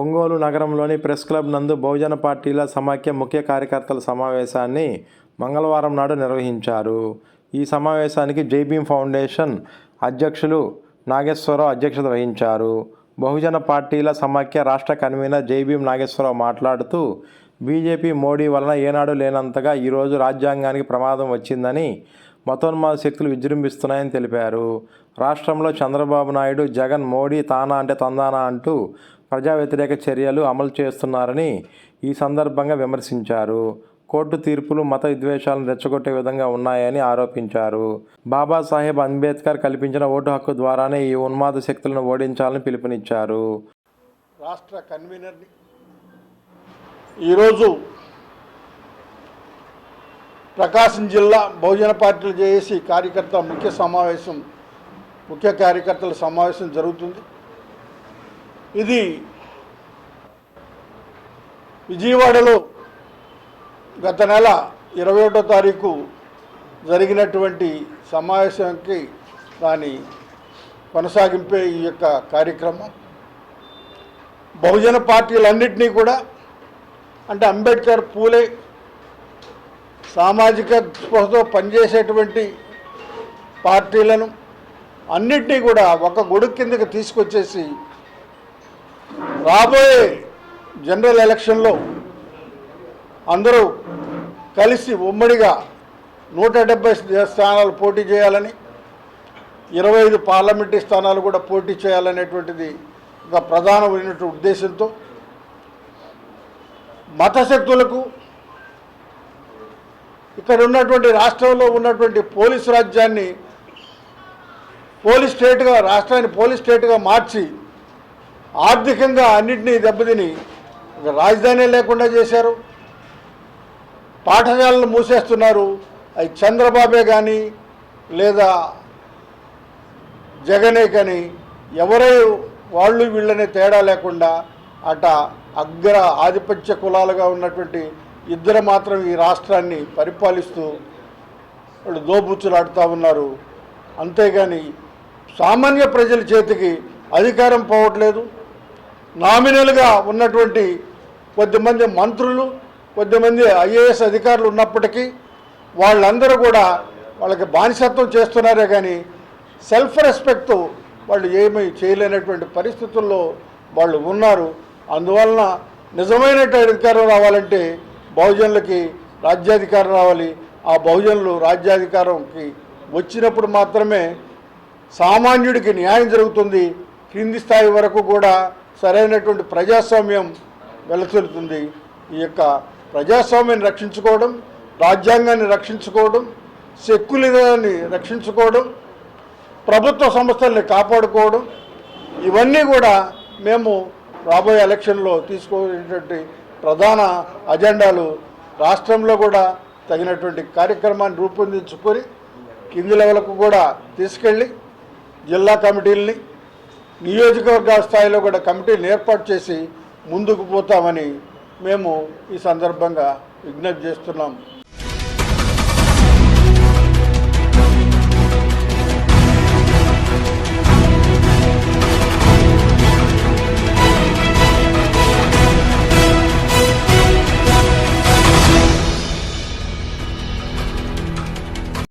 ఒంగోలు నగరంలోని press club నందు బహుజన పార్టీల సమాఖ్య ముఖ్య కార్యకర్తల సమావేశాన్ని మంగళవారం నాడు నిర్వహించారు. ఈ సమావేశానికి జైభీం ఫౌండేషన్ అధ్యక్షులు నాగేశ్వరరావు అధ్యక్షత వహించారు. బహుజన పార్టీల సమాఖ్య రాష్ట్ర కన్వీనర్ జైభీం నాగేశ్వరరావు మాట్లాడుతూ బీజేపీ మోడీ వలన ఏనాడు లేనంతగా ఈరోజు రాజ్యాంగానికి ప్రమాదం వచ్చిందని మతోన్మాద శక్తులు విజృంభిస్తున్నాయని తెలిపారు. రాష్ట్రంలో చంద్రబాబు నాయుడు జగన్ మోడీ తానా అంటే తందానా అంటూ ప్రజా వ్యతిరేక చర్యలు అమలు చేస్తున్నారని ఈ సందర్భంగా విమర్శించారు. కోర్టు తీర్పులు మత విద్వేషాలను రెచ్చగొట్టే విధంగా ఉన్నాయని ఆరోపించారు. బాబాసాహెబ్ అంబేద్కర్ కల్పించిన ఓటు హక్కు ద్వారానే ఈ ఉన్మాద శక్తులను ఓడించాలని పిలుపునిచ్చారు. రాష్ట్ర కన్వీనర్ని ఈరోజు ప్రకాశం జిల్లా బహుజన పార్టీలు చేసి కార్యకర్త ముఖ్య సమావేశం ముఖ్య కార్యకర్తల సమావేశం జరుగుతుంది. ఇది విజయవాడలో గత నెల ఇరవై ఒకటో తారీఖు జరిగినటువంటి సమావేశానికి దాని కొనసాగింపే ఈ యొక్క కార్యక్రమం. బహుజన పార్టీలన్నింటినీ కూడా అంటే అంబేద్కర్ పూలే సామాజిక స్పృహతో పనిచేసేటువంటి పార్టీలను అన్నింటినీ కూడా ఒక గొడుగు కిందకి తీసుకొచ్చేసి రాబోయే జనరల్ ఎలక్షన్లో అందరూ కలిసి ఉమ్మడిగా నూట డెబ్బై స్థానాలు పోటీ చేయాలని ఇరవై ఐదు పార్లమెంటరీ స్థానాలు కూడా పోటీ చేయాలనేటువంటిది ఒక ప్రధానమైనటువంటి ఉద్దేశంతో మతశక్తులకు ఇక్కడ ఉన్నటువంటి రాష్ట్రంలో ఉన్నటువంటి పోలీసు రాజ్యాన్ని పోలీస్ స్టేట్గా రాష్ట్రాన్ని పోలీస్ స్టేట్గా మార్చి ఆర్థికంగా అన్నింటినీ దెబ్బతిని రాజధాని లేకుండా చేశారు. పాఠశాలను మూసేస్తున్నారు. అవి చంద్రబాబే కానీ లేదా జగనే కానీ ఎవరై వాళ్ళు వీళ్ళనే తేడా లేకుండా అట అగ్ర ఆధిపత్య కులాలుగా ఉన్నటువంటి ఇద్దరు మాత్రం ఈ రాష్ట్రాన్ని పరిపాలిస్తూ వాళ్ళు దోబుచ్చులాడుతూ ఉన్నారు. అంతేగాని సామాన్య ప్రజల చేతికి అధికారం పోవట్లేదు. నామినల్గా ఉన్నటువంటి కొద్దిమంది మంత్రులు కొద్దిమంది ఐఏఎస్ అధికారులు ఉన్నప్పటికీ వాళ్ళందరూ కూడా వాళ్ళకి బానిసత్వం చేస్తున్నారే కానీ సెల్ఫ్ రెస్పెక్ట్ వాళ్ళు ఏమీ చేయలేనటువంటి పరిస్థితుల్లో వాళ్ళు ఉన్నారు. అందువలన నిజమైన అధికారం రావాలంటే బహుజనులకి రాజ్యాధికారం రావాలి. ఆ బహుజనులు రాజ్యాధికారంకి వచ్చినప్పుడు మాత్రమే సామాన్యుడికి న్యాయం జరుగుతుంది. క్రింది స్థాయి వరకు కూడా సరైనటువంటి ప్రజాస్వామ్యం వెలసిల్లుతుంది ఈ యొక్క ప్రజాస్వామ్యాన్ని రక్షించుకోవడం రాజ్యాంగాన్ని రక్షించుకోవడం సెక్యులరాన్ని రక్షించుకోవడం ప్రభుత్వ సంస్థల్ని కాపాడుకోవడం ఇవన్నీ కూడా మేము రాబోయే ఎలక్షన్లో తీసుకునేటువంటి ప్రధాన అజెండాలు రాష్ట్రంలో కూడా తగినటువంటి కార్యక్రమాన్ని రూపొందించుకొని కింది లెవెల్కు కూడా తీసుకెళ్ళి జిల్లా కమిటీలని నియోజకవర్గ స్థాయిలో కూడా కమిటీని ఏర్పాటు చేసి ముందుకు పోతామని మేము ఈ సందర్భంగా విజ్ఞప్తి చేస్తున్నాం.